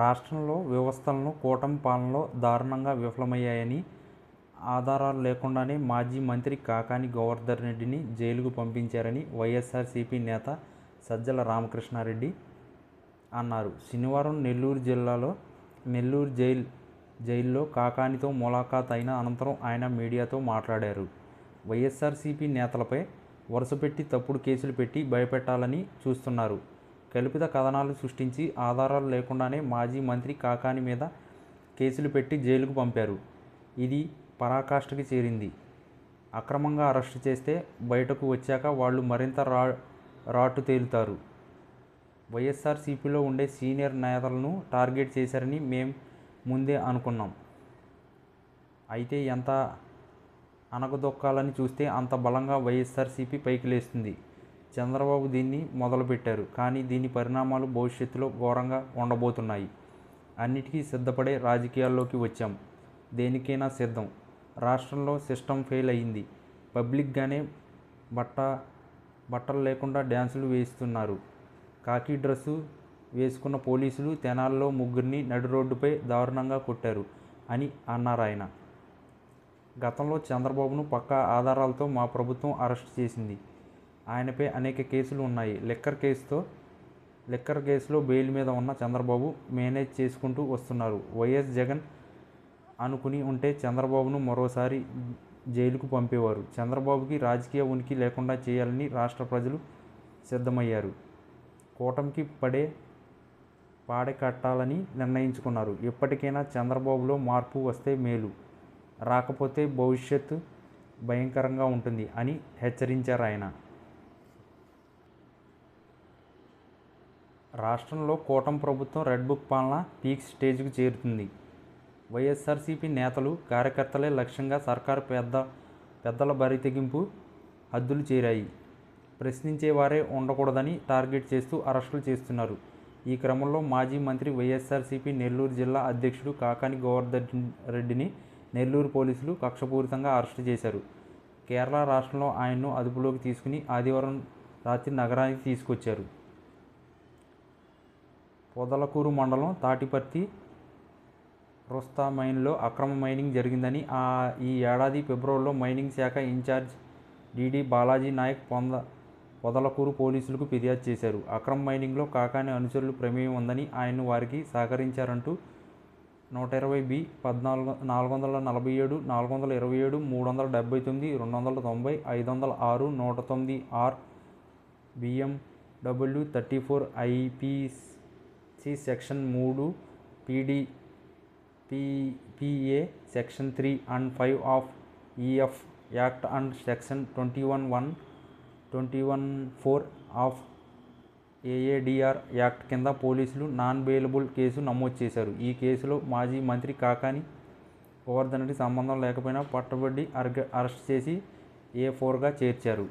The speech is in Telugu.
రాష్ట్రంలో వ్యవస్థలను కూటమి పాలనలో దారుణంగా విఫలమయ్యాయని ఆధారాలు లేకుండానే మాజీ మంత్రి కాకాని గోవర్ధన్ రెడ్డిని జైలుకు పంపించారని వైఎస్ఆర్సీపీ నేత సజ్జల రామకృష్ణారెడ్డి అన్నారు. శనివారం నెల్లూరు జిల్లాలో నెల్లూరు జైల్ జైల్లో కాకానితో ములాఖాత్ అయిన అనంతరం ఆయన మీడియాతో మాట్లాడారు. వైఎస్ఆర్సీపీ నేతలపై వరుసపెట్టి తప్పుడు కేసులు పెట్టి భయపెట్టాలని చూస్తున్నారు. కల్పిత కథనాలు సృష్టించి ఆధారాలు లేకుండానే మాజీ మంత్రి కాకాని మీద కేసులు పెట్టి జైలుకు పంపారు. ఇది పరాకాష్ఠకి చేరింది. అక్రమంగా అరెస్టు చేస్తే బయటకు వచ్చాక వాళ్ళు మరింత రా రాటు తేలుతారు. వైఎస్ఆర్సీపీలో ఉండే సీనియర్ నేతలను టార్గెట్ చేశారని మేం ముందే అనుకున్నాం. అయితే ఎంత అనగదొక్కాలని చూస్తే అంత బలంగా వైఎస్ఆర్సీపీ పైకి లేస్తుంది. చంద్రబాబు దీన్ని మొదలుపెట్టారు. కానీ దీని పరిణామాలు భవిష్యత్తులో ఘోరంగా ఉండబోతున్నాయి. అన్నిటికీ సిద్ధపడే రాజకీయాల్లోకి వచ్చాం. దేనికైనా సిద్ధం. రాష్ట్రంలో సిస్టమ్ ఫెయిల్ అయింది. పబ్లిక్గానే బట్ట బట్టలు లేకుండా డ్యాన్సులు వేస్తున్నారు కాకి డ్రెస్సు వేసుకున్న పోలీసులు తెనాల్లో ముగ్గురిని నడి రోడ్డుపై దారుణంగా కొట్టారు అని అన్నారు ఆయన. గతంలో చంద్రబాబును పక్కా ఆధారాలతో మా ప్రభుత్వం అరెస్ట్ చేసింది. ఆయనపై అనేక కేసులు ఉన్నాయి. లిక్కర్ కేసుతో లిక్కర్ కేసులో బెయిల్ మీద ఉన్న చంద్రబాబు మేనేజ్ చేసుకుంటూ వస్తున్నారు. వైఎస్ జగన్ అనుకుని ఉంటే చంద్రబాబును మరోసారి జైలుకు పంపేవారు. చంద్రబాబుకి రాజకీయ ఉనికి లేకుండా చేయాలని రాష్ట్ర ప్రజలు సిద్ధమయ్యారు. కూటమికి పడే పాడె కట్టాలని నిర్ణయించుకున్నారు. ఎప్పటికైనా చంద్రబాబులో మార్పు వస్తే మేలు. రాకపోతే భవిష్యత్తు భయంకరంగా ఉంటుంది అని హెచ్చరించారు ఆయన. రాష్ట్రంలో కూటమి ప్రభుత్వం రెడ్ బుక్ పాలన పీక్ స్టేజ్కు చేరుతుంది. వైఎస్ఆర్సీపీ నేతలు కార్యకర్తలే లక్ష్యంగా సర్కారు పెద్ద పెద్దల బరి తెగింపు హద్దులు చేరాయి. ప్రశ్నించేవారే ఉండకూడదని టార్గెట్ చేస్తూ అరెస్టులు చేస్తున్నారు. ఈ క్రమంలో మాజీ మంత్రి వైఎస్ఆర్సీపీ నెల్లూరు జిల్లా అధ్యక్షుడు కాకాని గోవర్ధన్ రెడ్డిని నెల్లూరు పోలీసులు కక్షపూరితంగా అరెస్టు చేశారు. కేరళ రాష్ట్రంలో ఆయన్ను అదుపులోకి తీసుకుని ఆదివారం రాత్రి నగరానికి తీసుకొచ్చారు. పొదలకూరు మండలం తాటిపర్తి రుస్తా మైన్లో అక్రమ మైనింగ్ జరిగిందని ఆ ఈ ఏడాది ఫిబ్రవరిలో మైనింగ్ శాఖ ఇన్ఛార్జ్ డిడి బాలాజీ నాయక్ పొంద పొదలకూరు పోలీసులకు ఫిర్యాదు చేశారు. అక్రమ మైనింగ్లో కాకాని అనుచరులు ప్రమేయం ఉందని ఆయన వారికి సహకరించారంటూ నూట ఇరవై బి పద్నాలుగు నాలుగు వందల నలభై ఏడు నాలుగు వందల ఇరవై ఏడు మూడు వందల డెబ్బై తొమ్మిది రెండు వందల తొంభై ఐదు వందల ఆరు నూట తొమ్మిది R BMW thirty four IPC section మూడు PD P PA section three and five of EF act and section twenty one one twenty one four of AADR act కింద పోలీసులు నాన్ బెయిలబుల్ కేసు నమోదు చేశారు. ఈ కేసులో మాజీ మంత్రి కాకాని గోవర్ధన్కి సంబంధం లేకపోయినా పట్టబడి అరెస్ట్ చేసి ఏ ఫోర్గా చేర్చారు.